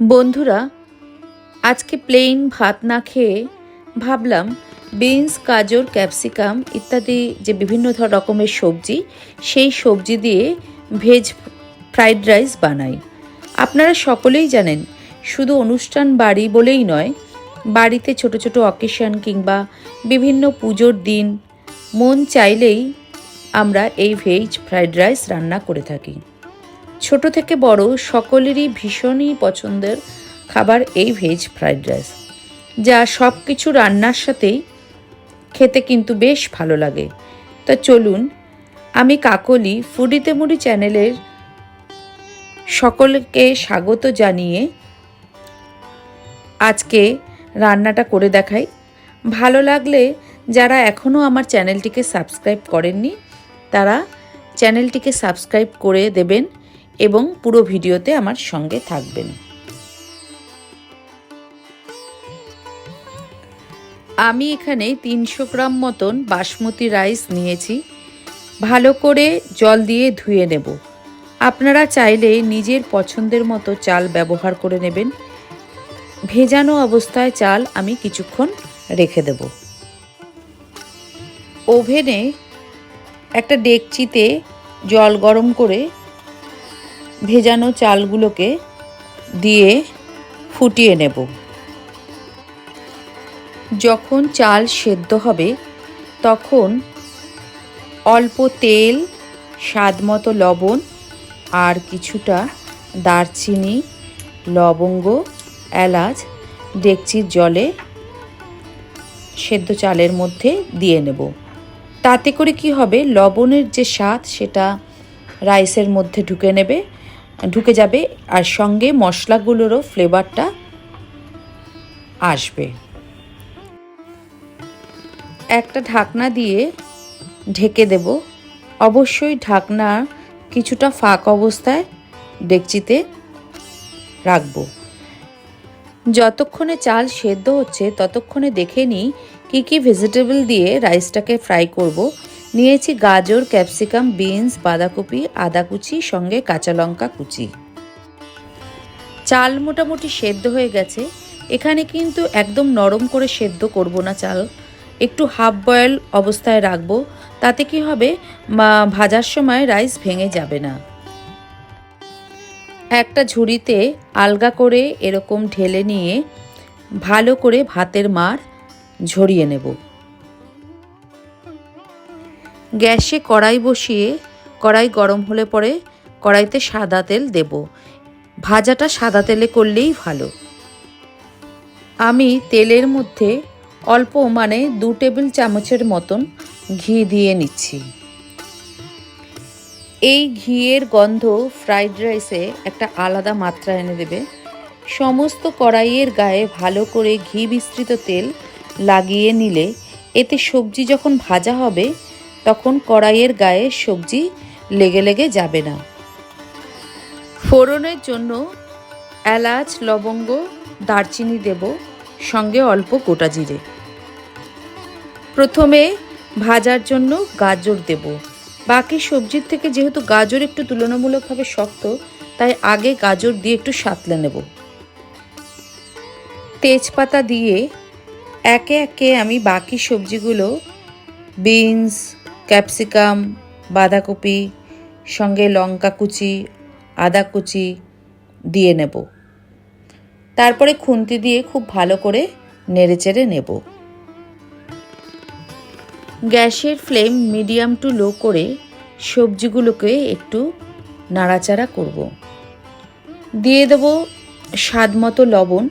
বন্ধুরা, আজকে প্লেন ভাত না খেয়ে ভাবলাম বিনস গাজর ক্যাপসিকাম ইত্যাদি যে বিভিন্ন রকমের সবজি, সেই সবজি দিয়ে ভেজ ফ্রাইড রাইস বানাই। আপনারা সকলেই জানেন, শুধু অনুষ্ঠান বাড়ি বলেই নয়, বাড়িতে ছোট ছোট অকেশন কিংবা বিভিন্ন পুজোর দিন, মন চাইলেই আমরা এই ভেজ ফ্রাইড রাইস রান্না করে থাকি। ছোট থেকে বড় সকলেরই ভীষণই পছন্দের খাবার এই ভেজ ফ্রাইড রাইস যা সব কিছু রান্নার সাথেই খেতে কিন্তু বেশ ভালো লাগে। তা চলুন, আমি কাকলি ফুডিতে মুড়ি চ্যানেলের সকলকে স্বাগত জানিয়ে আজকে রান্নাটা করে দেখাই। ভালো লাগলে যারা এখনও আমার চ্যানেলটিকে সাবস্ক্রাইব করেননি, তারা চ্যানেলটিকে সাবস্ক্রাইব করে দেবেন। এবং পুরো ভিডিওতে আমার সঙ্গে থাকবেন। আমি এখানে তিনশো গ্রাম মতন বাসমতি রাইস নিয়েছি। ভালো করে জল দিয়ে ধুয়ে নেব। আপনারা চাইলে নিজের পছন্দের মতো চাল ব্যবহার করে নেবেন। ভেজানো অবস্থায় চাল আমি কিছুক্ষণ রেখে দেব। ওভেনে একটা ডেকচিতে জল গরম করে ভেজানো চালগুলোকে দিয়ে ফুটিয়ে নেব। যখন চাল সেদ্ধ হবে, তখন অল্প তেল স্বাদ মতো লবণ আর কিছুটা দারচিনি, লবঙ্গ, এলাচ, ডেকচির জলে সেদ্ধ চালের মধ্যে দিয়ে নেব। তাতে করে কি হবে? লবণের যে স্বাদ, সেটা রাইসের মধ্যে ঢুকে নেবে। ঢুকে যাবে আর সঙ্গে মশলাগুলোরও ফ্লেভারটা আসবে। একটা ঢাকনা দিয়ে ঢেকে দেব। অবশ্যই ঢাকনা কিছুটা ফাঁক অবস্থায় ডেকচিতে রাখব। যতক্ষণে চাল সেদ্ধ হচ্ছে, ততক্ষণে দেখে নিই কী কী ভেজিটেবল দিয়ে রাইসটাকে ফ্রাই করব। নিয়েছি গাজর, ক্যাপসিকাম, বিনস, বাঁধাকপি আদা কুচি সঙ্গে কাঁচা লঙ্কা কুচি। চাল মোটামুটি সেদ্ধ হয়ে গেছে। এখানে কিন্তু একদম নরম করে সেদ্ধ করব না চাল। একটু হাফ বয়েল অবস্থায় রাখব, তাতে কি হবে? ভাজার সময় রাইস ভেঙে যাবে না। একটা ঝুড়িতে আলগা করে এরকম ঢেলে নিয়ে ভালো করে ভাতের মার ঝরিয়ে নেব। গ্যাসে কড়াই বসিয়ে কড়াই গরম হলে পরে কড়াইতে সাদা তেল দেব। ভাজাটা সাদা তেলে করলেই ভালো। আমি তেলের মধ্যে অল্প মানে দু টেবিল চামচের মতন ঘি দিয়ে নিচ্ছি। এই ঘিয়ের গন্ধ ফ্রাইড রাইসে একটা আলাদা মাত্রা এনে দেবে। সমস্ত কড়াইয়ের গায়ে ভালো করে ঘি বিস্তৃত তেল লাগিয়ে নিলে এতে সবজি যখন ভাজা হবে তখন কড়াইয়ের গায়ে সবজি লেগে লেগে যাবে না। ফোড়নের জন্য এলাচ, লবঙ্গ, দারচিনি দেব, সঙ্গে অল্প গোটা জিরে। প্রথমে ভাজার জন্য গাজর দেব। বাকি সবজির থেকে যেহেতু গাজর একটু তুলনামূলকভাবে শক্ত, তাই আগে গাজর দিয়ে একটু সাতলে নেব। তেজপাতা দিয়ে একে একে আমি বাকি সবজিগুলো বিনস ক্যাপসিকাম, বাঁধাকপি, সঙ্গে লঙ্কা কুচি, আদা কুচি দিয়ে নেব। তারপরে খুন্তি দিয়ে খুব ভালো করে নেড়েচেড়ে নেব। গ্যাসের ফ্লেম মিডিয়াম টু লো করে সবজিগুলোকে একটু নাড়াচাড়া করব। দিয়ে দেব স্বাদ মতো লবণ।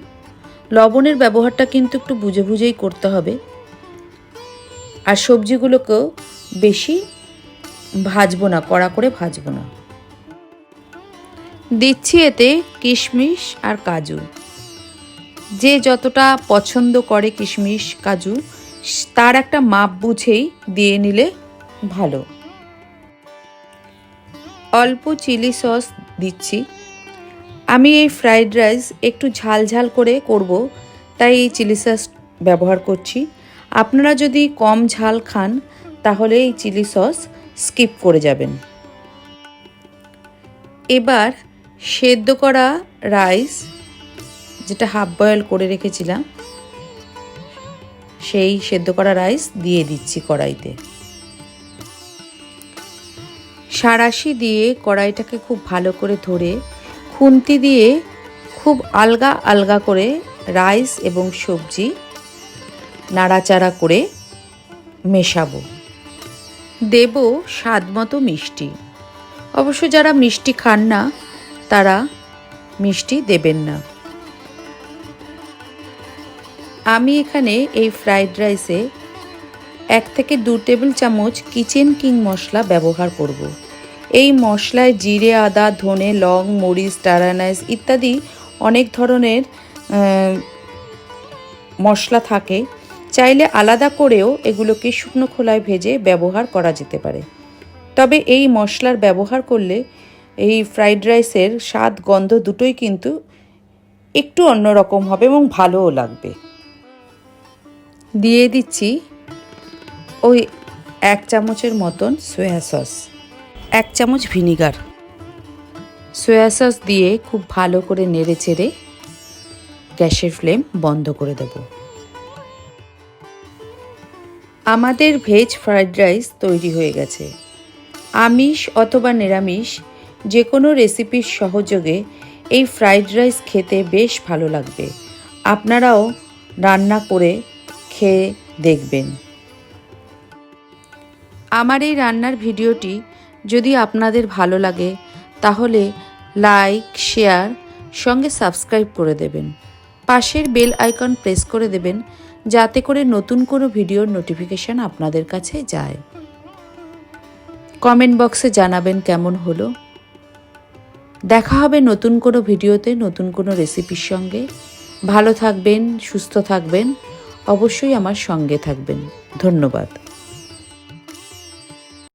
লবণের ব্যবহারটা কিন্তু একটু বুঝে বুঝেই করতে হবে। আর সবজিগুলোকেও বেশি ভাজবো না, কড়া করে ভাজবো না। দিচ্ছি এতে কিশমিশ আর কাজু। যে যতটা পছন্দ করে কিশমিশ, কাজু, তার একটা মাপ বুঝেই দিয়ে নিলে ভালো। অল্প চিলি সস দিচ্ছি। আমি এই ফ্রাইড রাইস একটু ঝাল ঝাল করে করব, তাই এই চিলি সস ব্যবহার করছি। আপনারা যদি কম ঝাল খান তাহলে এই চিলি সস স্কিপ করে যাবেন। এবার সেদ্ধ করা রাইস, যেটা হাফ বয়েল করে রেখেছিলাম, সেই সেদ্ধ করা রাইস দিয়ে দিচ্ছি কড়াইতে। সারাশি দিয়ে কড়াইটাকে খুব ভালো করে ধরে খুন্তি দিয়ে খুব আলগা আলগা করে রাইস এবং সবজি নাড়াচাড়া করে মেশাবো। দেব স্বাদ মতো মিষ্টি। অবশ্য যারা মিষ্টি খান না, তারা মিষ্টি দেবেন না। আমি এখানে এই ফ্রাইড রাইসে এক থেকে দু টেবিল চামচ কিচেন কিং মশলা ব্যবহার করব। এই মশলায় জিরে, আদা, ধনে, লং, মরিচ টারানাইস ইত্যাদি অনেক ধরনের মশলা থাকে। চাইলে আলাদা করেও এগুলোকে শুকনো খোলায় ভেজে ব্যবহার করা যেতে পারে। তবে এই মশলার ব্যবহার করলে এই ফ্রাইড রাইসের স্বাদ, গন্ধ দুটোই কিন্তু একটু অন্যরকম হবে এবং ভালোও লাগবে। দিয়ে দিচ্ছি ওই এক চামচের মতন সোয়া সস, এক চামচ ভিনিগার। সোয়া সস দিয়ে খুব ভালো করে নেড়ে চেড়ে গ্যাসের ফ্লেম বন্ধ করে দেব। আমাদের ভেজ ফ্রায়েড রাইস তৈরি হয়ে গেছে। আমিষ অথবা নিরামিষ যে কোনো রেসিপির সহযোগে এই ফ্রাইড রাইস খেতে বেশ ভালো লাগবে। আপনারাও রান্না করে খেয়ে দেখবেন। আমার এই রান্নার ভিডিওটি যদি আপনাদের ভালো লাগে, তাহলে লাইক শেয়ার সঙ্গে সাবস্ক্রাইব করে দেবেন। পাশের বেল আইকন প্রেস করে দেবেন যাতে করে নতুন কোনো ভিডিওর নোটিফিকেশান আপনাদের কাছে যায়। কমেন্ট বক্সে জানাবেন কেমন হলো। দেখা হবে নতুন কোনো ভিডিওতে, নতুন কোনো রেসিপির সঙ্গে। ভালো থাকবেন, সুস্থ থাকবেন। অবশ্যই আমার সঙ্গে থাকবেন। ধন্যবাদ।